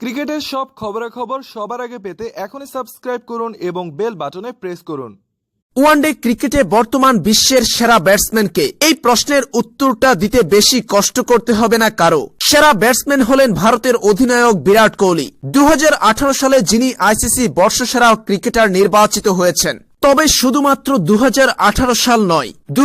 ক্রিকেটের সব খবরাখবর সবার আগে পেতে এখনই সাবস্ক্রাইব করুন এবং বেল বাটনে প্রেস করুন। ওয়ানডে ক্রিকেটে বর্তমান বিশ্বের সেরা ব্যাটসম্যানকে এই প্রশ্নের উত্তরটা দিতে বেশি কষ্ট করতে হবে না কারও। সেরা ব্যাটসম্যান হলেন ভারতের অধিনায়ক বিরাট কোহলি। দু হাজার আঠারো সালে যিনি আইসিসি বর্ষসেরা ক্রিকেটার নির্বাচিত হয়েছেন। তবে শুধুমাত্র দু হাজার আঠারো সাল নয় দু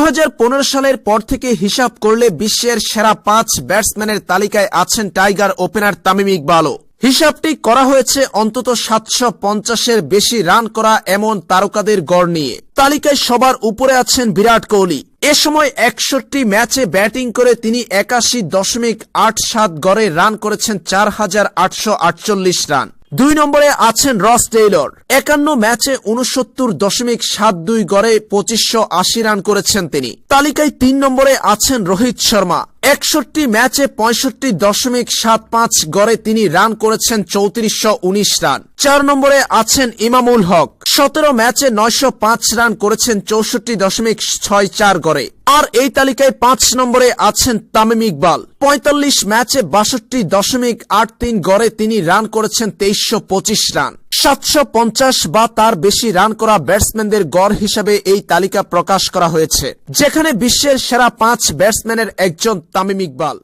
সালের পর থেকে হিসাব করলে বিশ্বের সেরা পাঁচ ব্যাটসম্যানের তালিকায় আছেন টাইগার ওপেনার তামিম ইকবালও। হিসাবটি করা হয়েছে অন্তত সাতশো পঞ্চাশের বেশি রান করা এমন তারকাদের গড় নিয়ে। তালিকায় সবার উপরে আছেন বিরাট কোহলি। এ সময় একষট্টি ম্যাচে ব্যাটিং করে তিনি একাশি দশমিক আট সাত গড়ে রান করেছেন চার হাজার আটশো আটচল্লিশ রান। দুই নম্বরে আছেন রস টেইলর। একান্ন ম্যাচে উনসত্তর দশমিক সাত দুই গড়ে পঁচিশশো আশি রান করেছেন তিনি। তালিকায় তিন নম্বরে আছেন রোহিত শর্মা। একষট্টি ম্যাচে পঁয়ষট্টি দশমিক সাত পাঁচ গড়ে তিনি রান করেছেন চৌত্রিশশো উনিশ রান। চার নম্বরে আছেন ইমামুল হক। সতেরো ম্যাচে নয়শো পাঁচ রান করেছেন চৌষট্টি দশমিক ছয় চার গড়ে। আর এই তালিকায় পাঁচ নম্বরে আছেন তামিম ইকবাল। পঁয়তাল্লিশ ম্যাচে বাষট্টি দশমিক আট তিন গড়ে তিনি রান করেছেন তেইশশো পঁচিশ রান। সাতশো পঞ্চাশ বা তার বেশি রান করা ব্যাটসম্যানদের গড় হিসাবে এই তালিকা প্রকাশ করা হয়েছে, যেখানে বিশ্বের সেরা পাঁচ ব্যাটসম্যানের একজন তামিম ইকবাল।